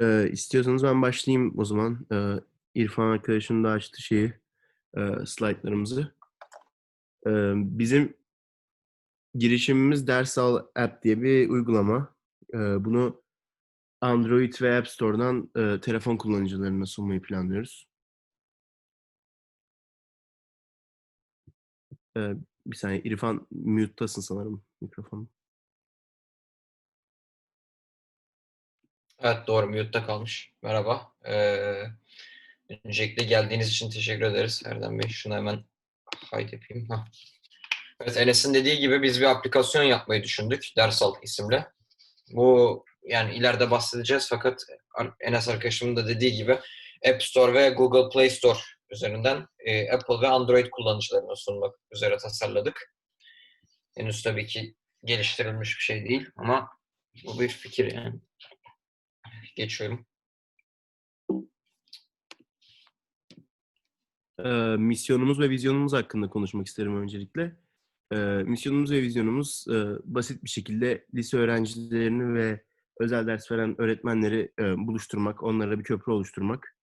Eee, istiyorsanız ben başlayayım o zaman. Eee, İrfan arkadaşım da açtı şeyi, eee, slaytlarımızı. Eee, bizim girişimimiz Dersal App diye bir uygulama. Eee, bunu Android ve App Store'dan eee, telefon kullanıcılarına sunmayı planlıyoruz. Eee, bir saniye İrfan mute'tasın sanırım mikrofonun. Evet doğru mute'da kalmış. Merhaba. Ee, öncelikle geldiğiniz için teşekkür ederiz Erdem Bey. Şunu hemen hide yapayım. Evet Enes'in dediği gibi biz bir aplikasyon yapmayı düşündük. Dersal isimli. Bu yani ileride bahsedeceğiz fakat Enes arkadaşımın da dediği gibi App Store ve Google Play Store üzerinden e, Apple ve Android kullanıcılarına sunmak üzere tasarladık. Henüz tabii ki geliştirilmiş bir şey değil ama bu bir fikir yani. Geçiyorum. Eee, misyonumuz ve vizyonumuz hakkında konuşmak isterim öncelikle. Eee, misyonumuz ve vizyonumuz eee, basit bir şekilde lise öğrencilerini ve özel ders veren öğretmenleri eee, buluşturmak, onlara bir köprü oluşturmak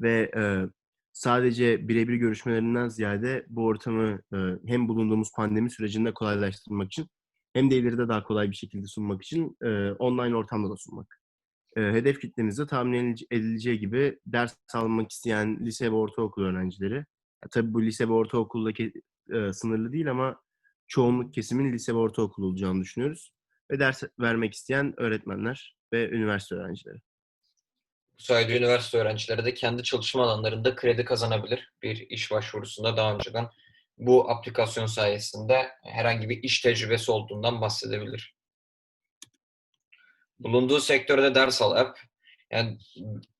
ve eee, sadece birebir görüşmelerinden ziyade bu ortamı eee, hem bulunduğumuz pandemi sürecinde kolaylaştırmak için hem de ileride daha kolay bir şekilde sunmak için eee, online ortamda da sunmak. Eee, hedef kitlemiz de tahmin edilece- edileceği gibi ders almak isteyen lise ve ortaokul öğrencileri. Ya, tabii bu lise ve ortaokuldaki eee, sınırlı değil ama çoğunluk kesimin lise ve ortaokul olacağını düşünüyoruz. Ve ders vermek isteyen öğretmenler ve üniversite öğrencileri. Bu sayede üniversite öğrencileri de kendi çalışma alanlarında kredi kazanabilir. Bir iş başvurusunda daha önceden bu aplikasyon sayesinde herhangi bir iş tecrübesi olduğundan bahsedebilir. Bulunduğu sektörde ders al app. Yani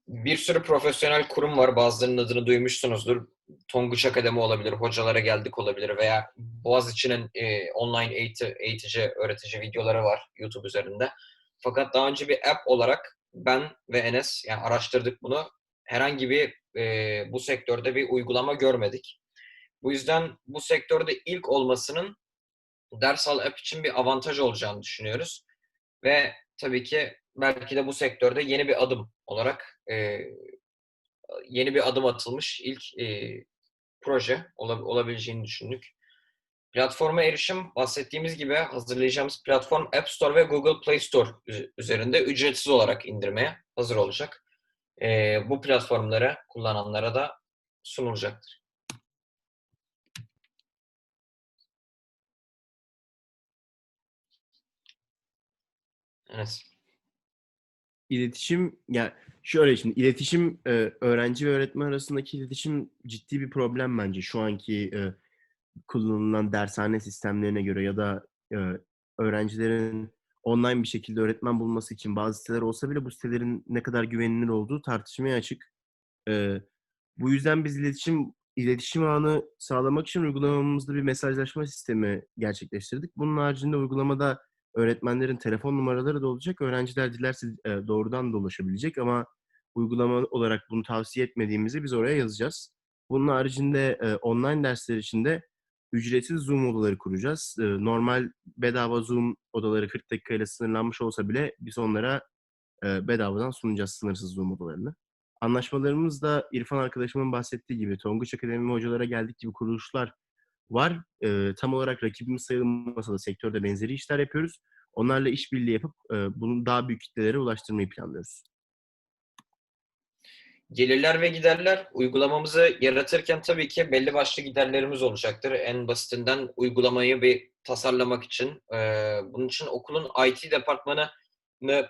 bir sürü profesyonel kurum var. Bazılarının adını duymuşsunuzdur. Tonguç Akademi olabilir, hocalara geldik olabilir veya Boğaziçi'nin e, online eğiti, eğitici, öğretici videoları var YouTube üzerinde. Fakat daha önce bir app olarak ben ve Enes yani araştırdık bunu. Herhangi bir e, bu sektörde bir uygulama görmedik. Bu yüzden bu sektörde ilk olmasının Dersal App için bir avantaj olacağını düşünüyoruz. Ve tabii ki belki de bu sektörde yeni bir adım olarak e, yeni bir adım atılmış ilk e, proje olab- olabileceğini düşündük. Platforma erişim bahsettiğimiz gibi hazırlayacağımız platform App Store ve Google Play Store üz- üzerinde ücretsiz olarak indirmeye hazır olacak. E, bu platformları kullananlara da sunulacaktır. Evet. İletişim, ya şöyle şimdi iletişim e, öğrenci ve öğretmen arasındaki iletişim ciddi bir problem bence şu anki e, kullanılan dershane sistemlerine göre ya da e, öğrencilerin online bir şekilde öğretmen bulması için bazı siteler olsa bile bu sitelerin ne kadar güvenilir olduğu tartışmaya açık. Bu yüzden biz iletişim iletişim ağını sağlamak için uygulamamızda bir mesajlaşma sistemi gerçekleştirdik. Bunun haricinde uygulamada öğretmenlerin telefon numaraları da olacak. Öğrenciler dilerse e, doğrudan da ulaşabilecek ama uygulama olarak bunu tavsiye etmediğimizi biz oraya yazacağız. Bunun haricinde e, online dersler için de ücretsiz Zoom odaları kuracağız. E, normal bedava Zoom odaları 40 dakikayla sınırlanmış olsa bile biz onlara bedavadan sunacağız sınırsız Zoom odalarını. Anlaşmalarımız da İrfan arkadaşımın bahsettiği gibi Tonguç Akademi hocalara geldik gibi kuruluşlar var. E, tam olarak rakibimiz sayılmasa da sektörde benzeri işler yapıyoruz. Onlarla işbirliği yapıp e, bunu daha büyük kitlelere ulaştırmayı planlıyoruz. Gelirler ve giderler uygulamamızı yaratırken tabii ki belli başlı giderlerimiz olacaktır. En basitinden uygulamayı bir tasarlamak için. Ee, bunun için okulun IT departmanı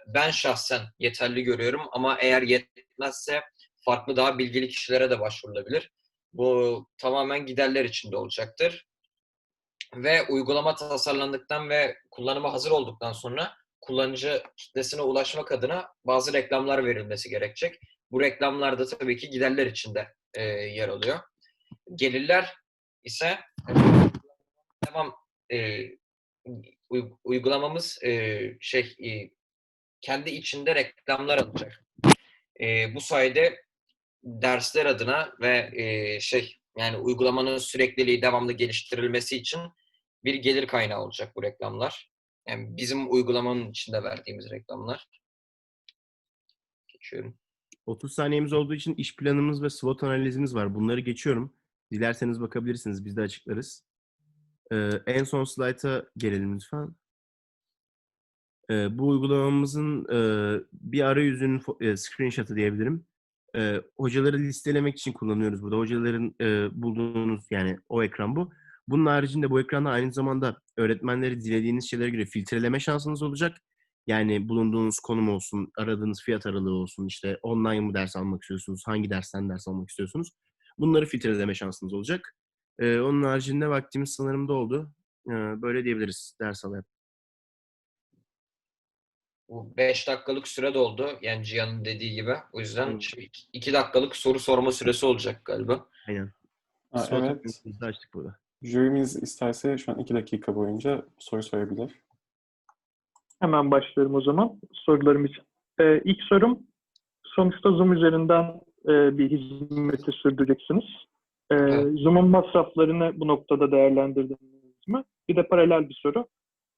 ben şahsen yeterli görüyorum ama eğer yetmezse farklı daha bilgili kişilere de başvurulabilir. Bu tamamen giderler içinde olacaktır. Ve uygulama tasarlandıktan ve kullanıma hazır olduktan sonra kullanıcı kitlesine ulaşmak adına bazı reklamlar verilmesi gerekecek. Bu reklamlarda tabii ki giderler içinde e, yer alıyor. Gelirler ise tamam e, uygulamamız e, şey e, kendi içinde reklamlar alacak. E, bu sayede dersler adına ve e, şey yani uygulamanın sürekliliği devamlı geliştirilmesi için bir gelir kaynağı olacak bu reklamlar. Yani bizim uygulamanın içinde verdiğimiz reklamlar. Geçiyorum. 30 saniyemiz olduğu için iş planımız ve SWOT analizimiz var. Bunları geçiyorum. Dilerseniz bakabilirsiniz. Biz de açıklarız. Ee, en son slayta gelelim lütfen. Ee, bu uygulamamızın e, bir arayüzünün e, screenshot'ı diyebilirim. Ee, hocaları listelemek için kullanıyoruz burada. Hocaların e, bulduğunuz yani o ekran bu. Bunun haricinde bu ekranda aynı zamanda öğretmenleri dilediğiniz şeylere göre filtreleme şansınız olacak. Yani bulunduğunuz konum olsun, aradığınız fiyat aralığı olsun, işte online mı ders almak istiyorsunuz, hangi dersten ders almak istiyorsunuz. Bunları filtreleme şansınız olacak. Ee, onun haricinde vaktimiz sanırım doldu. Ee, böyle diyebiliriz ders alıp. Bu 5 dakikalık süre doldu. Yani Cihan'ın dediği gibi. O yüzden Hı. şimdi 2 dakikalık soru sorma süresi olacak galiba. Aynen. SWOT evet. açtık burada. Jürimiz isterse şu an iki dakika boyunca soru sorabilir. Hemen başlıyorum o zaman sorularım için. Ee, ilk sorum, sonuçta Zoom üzerinden e, bir hizmeti sürdüreceksiniz. Ee, Evet. Zoom'un masraflarını bu noktada değerlendirdiniz mi? Bir de paralel bir soru.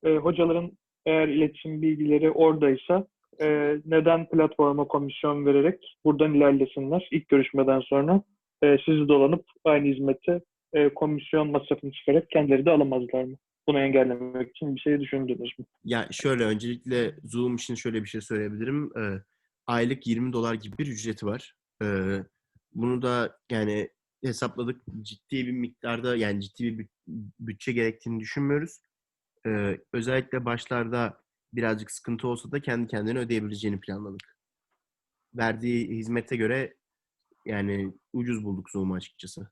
Ee, hocaların eğer iletişim bilgileri oradaysa e, neden platforma komisyon vererek buradan ilerlesinler? İlk görüşmeden sonra e, sizi dolanıp aynı hizmeti e, komisyon masrafını çıkarak kendileri de alamazlar mı? Bunu engellemek için bir şey düşündünüz mü? Ya şöyle öncelikle Zoom için şöyle bir şey söyleyebilirim. Ee, aylık 20 dolar gibi bir ücreti var. Ee, bunu da yani hesapladık ciddi bir miktarda yani ciddi bir büt- bütçe gerektiğini düşünmüyoruz. Ee, özellikle başlarda birazcık sıkıntı olsa da kendi kendine ödeyebileceğini planladık. Verdiği hizmete göre yani ucuz bulduk Zoom'u açıkçası.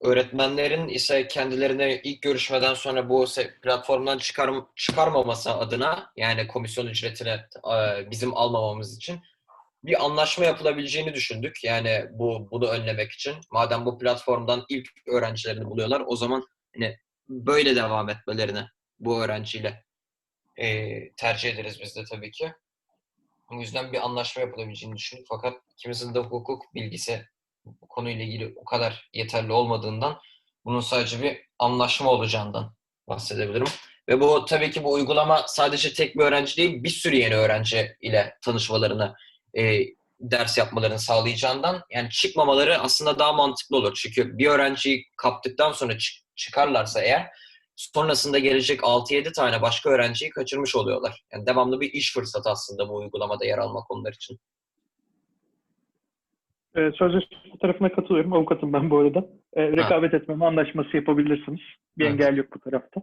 Öğretmenlerin ise kendilerine ilk görüşmeden sonra bu platformdan çıkar, çıkarmaması adına yani komisyon ücretini e, bizim almamamız için bir anlaşma yapılabileceğini düşündük. Yani bu bunu önlemek için. Madem bu platformdan ilk öğrencilerini buluyorlar o zaman hani böyle devam etmelerini bu öğrenciyle e, tercih ederiz biz de tabii ki. O yüzden bir anlaşma yapılabileceğini düşündük. Fakat ikimizin de hukuk bilgisi bu konuyla ilgili o kadar yeterli olmadığından bunun sadece bir anlaşma olacağından bahsedebilirim. Ve bu tabii ki bu uygulama sadece tek bir öğrenci değil bir sürü yeni öğrenci ile tanışmalarını e, ders yapmalarını sağlayacağından yani çıkmamaları aslında daha mantıklı olur. Çünkü bir öğrenciyi kaptıktan sonra çık- çıkarlarsa eğer sonrasında gelecek 6-7 tane başka öğrenciyi kaçırmış oluyorlar. Yani devamlı bir iş fırsatı aslında bu uygulamada yer almak onlar için. Ee, sözleşme tarafına katılıyorum. Avukatım ben bu arada. Ee, rekabet etmeme anlaşması yapabilirsiniz. Bir Evet. engel yok bu tarafta.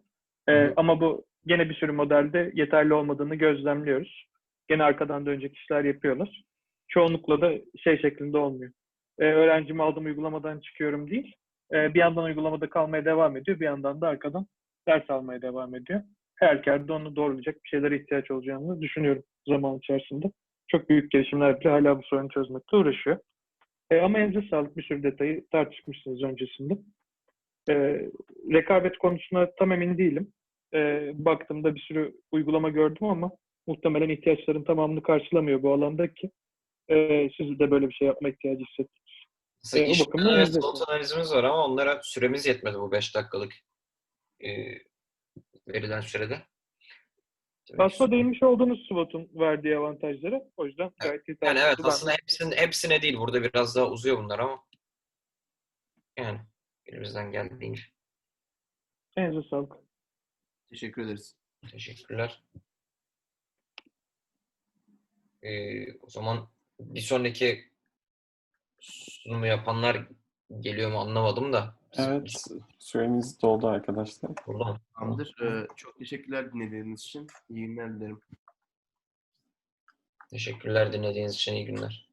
Hı. ama bu gene bir sürü modelde yeterli olmadığını gözlemliyoruz. Gene arkadan dönecek işler yapıyorlar. Çoğunlukla da şey şeklinde olmuyor. Ee, öğrencimi aldım uygulamadan çıkıyorum değil. Ee, bir yandan uygulamada kalmaya devam ediyor. Bir yandan da arkadan ders almaya devam ediyor. Her halükarda onu doğrulayacak bir şeylere ihtiyaç olacağını düşünüyorum zaman içerisinde. Çok büyük gelişimler bile hala bu sorunu çözmekte uğraşıyor. E, ama elinize sağlık bir sürü detayı tartışmışsınız öncesinde. E, rekabet konusuna tam emin değilim. E, baktığımda bir sürü uygulama gördüm ama muhtemelen ihtiyaçların tamamını karşılamıyor bu alandaki. E, siz de böyle bir şey yapma ihtiyacı hissettiniz. Aslında E, o iş. SWOT analizimiz var ama onlara süremiz yetmedi bu 5 dakikalık e, verilen sürede. Aslında değinmiş olduğunuz SWOT'un verdiği avantajları. O yüzden gayet iyi Yani evet tartışıldı. Ben- aslında hepsine, hepsine değil. Burada biraz daha uzuyor bunlar ama yani elimizden geldiğince. Elinize sağlık. Teşekkür ederiz. Teşekkürler. Ee, o zaman bir sonraki sunumu yapanlar geliyor mu anlamadım da. Evet, süremiz doldu arkadaşlar. Mı? Tamamdır. Ee, çok teşekkürler dinlediğiniz için. İyi günler dilerim. Teşekkürler dinlediğiniz için iyi günler.